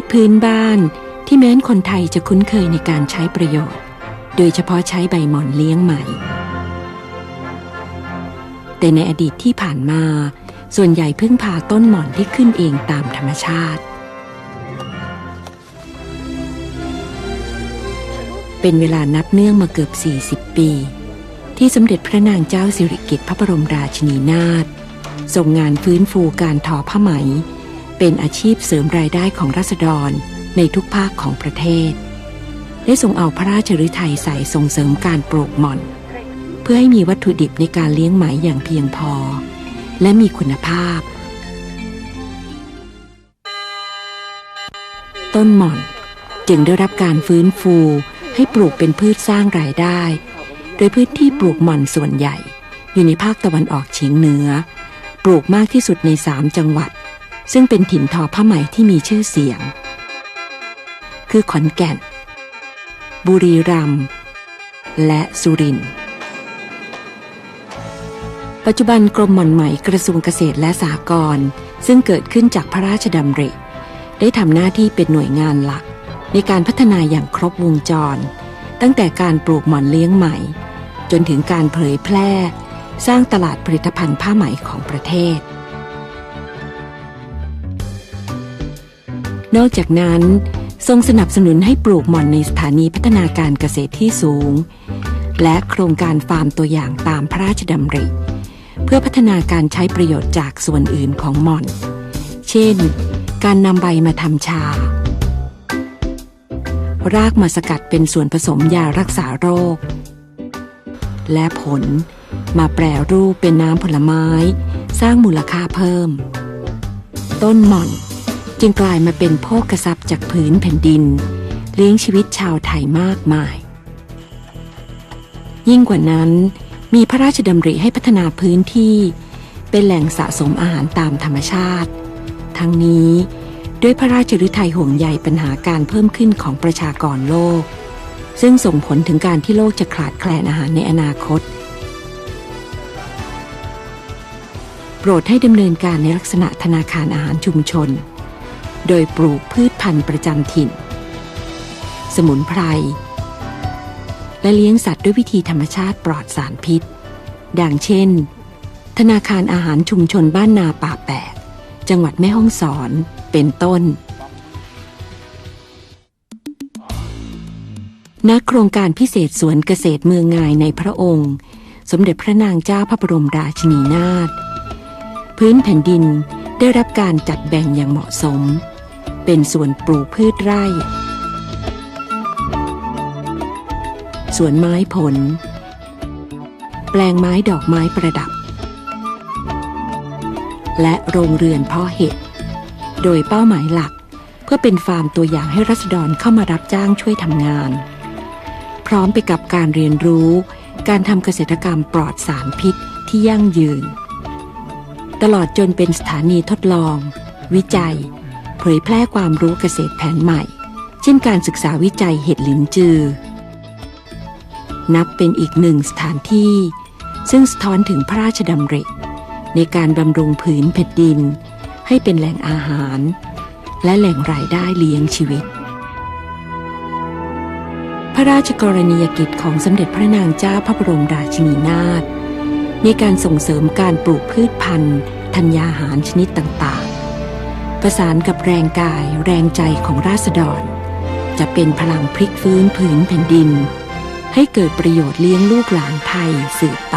ชพื้นบ้านที่แม้นคนไทยจะคุ้นเคยในการใช้ประโยชน์ โดยเฉพาะใช้ใบหม่อนเลี้ยงไหม แต่ในอดีตที่ผ่านมา ส่วนใหญ่พึ่งพาต้นหม่อนที่ขึ้นเองตามธรรมชาติ เป็นเวลานับเนื่องมาเกือบ 40 ปี ที่สมเด็จพระนางเจ้าสิริกิติ์พระบรมราชินีนาถส่งงานฟื้นฟูการทอผ้าไหม เป็นอาชีพเสริมรายได้ของราษฎรในทุกภาคของประเทศ ได้ทรงเอาพระราชฤทัยใส่ส่งเสริมการปลูกหม่อน เพื่อให้มีวัตถุดิบในการเลี้ยงไหมอย่างเพียงพอ และมีคุณภาพ ต้นหม่อนจึงได้รับการฟื้นฟูให้ปลูกเป็นพืชสร้างรายได้ โดยพื้นที่ปลูกหม่อนส่วนใหญ่ อยู่ในภาคตะวันออกเฉียงเหนือ ปลูกมากที่สุดในสามจังหวัด ซึ่งเป็นถิ่นทอผ้าไหมที่มีชื่อเสียง คือขอนแก่น บุรีรัมย์และสุรินทร์ปัจจุบันกรมหม่อนไหมกระทรวงเกษตรและสหกรณ์ซึ่งเกิดขึ้นจากพระราชดำริ ได้ทำหน้าที่เป็นหน่วยงานหลัก ในการพัฒนาอย่างครบวงจร ตั้งแต่การปลูกหม่อนเลี้ยงไหม จนถึงการเผยแพร่ สร้างตลาดผลิตภัณฑ์ผ้าไหมของประเทศ นอกจากนั้น ทรงสนับสนุนให้ปลูกหม่อนในสถานีพัฒนาการเกษตรที่สูง และโครงการฟาร์มตัวอย่างตามพระราชดำริ เพื่อพัฒนาการใช้ประโยชน์จากส่วนอื่นของหม่อน เช่น การนำใบมาทำชา รากมาสกัดเป็นส่วนผสมยารักษาโรค และผลมาแปรรูปเป็นน้ำผลไม้ สร้างมูลค่าเพิ่ม ต้นหม่อน จึงกลายมาเป็นโภคทรัพย์จากผืนแผ่นดิน เลี้ยงชีวิตชาวไทยมากมาย ยิ่งกว่านั้น มีพระราชดำริให้พัฒนาพื้นที่เป็นแหล่งสะสมอาหารตามธรรมชาติ ทั้งนี้ด้วยพระราชฤทัยห่วงใยปัญหาการเพิ่มขึ้นของประชากรโลก ซึ่งส่งผลถึงการที่โลกจะขาดแคลนอาหารในอนาคต โปรดให้ดำเนินการในลักษณะธนาคารอาหารชุมชน โดยปลูกพืชพันธุ์ประจำถิ่น สมุนไพร และเลี้ยงสัตว์ด้วยวิธีธรรมชาติปลอดสารพิษ ดังเช่น ธนาคารอาหารชุมชนบ้านนาป่าแปกจังหวัดแม่ฮ่องสอนเป็นต้น ณ โครงการพิเศษสวนเกษตรเมืองงายในพระองค์ สมเด็จพระนางเจ้าพระบรมราชินีนาถพื้นแผ่นดินได้รับการจัดแบ่งอย่างเหมาะสม เป็นส่วนปลูกพืชไร่ สวนไม้ผล แปลงไม้ดอกไม้ประดับ และโรงเรือนเพาะเห็ด โดยเป้าหมายหลักเพื่อเป็นฟาร์มตัวอย่างให้รัษฎรเข้ามารับจ้างช่วยทำงาน พร้อมไปกับการเรียนรู้ การทำเกษตรกรรมปลอดสารพิษที่ยั่งยืน ตลอดจนเป็นสถานีทดลอง วิจัย ยแพร่ความรู้เกษตรแผนใหม่ เช่นการศึกษาวิจัยเห็ดหลินจือ นับเป็นอีกหนึ่งสถานที่ ซึ่งสะท้อนถึงพระราชดำริ ในการบำรุงผืนแผ่นดิน ให้เป็นแหล่งอาหาร และแหล่งรายได้เลี้ยงชีวิต พระราชกรณียกิจของสมเด็จพระนางเจ้าพระบรมราชินีนาถในการส่งเสริมการปลูกพืชพันธุ์ธัญญาหารชนิดต่าง ประสานกับแรงกายแรงใจของราษฎร จะเป็นพลังพลิกฟื้นผืนแผ่นดิน ให้เกิดประโยชน์เลี้ยงลูกหลานไทยสืบไป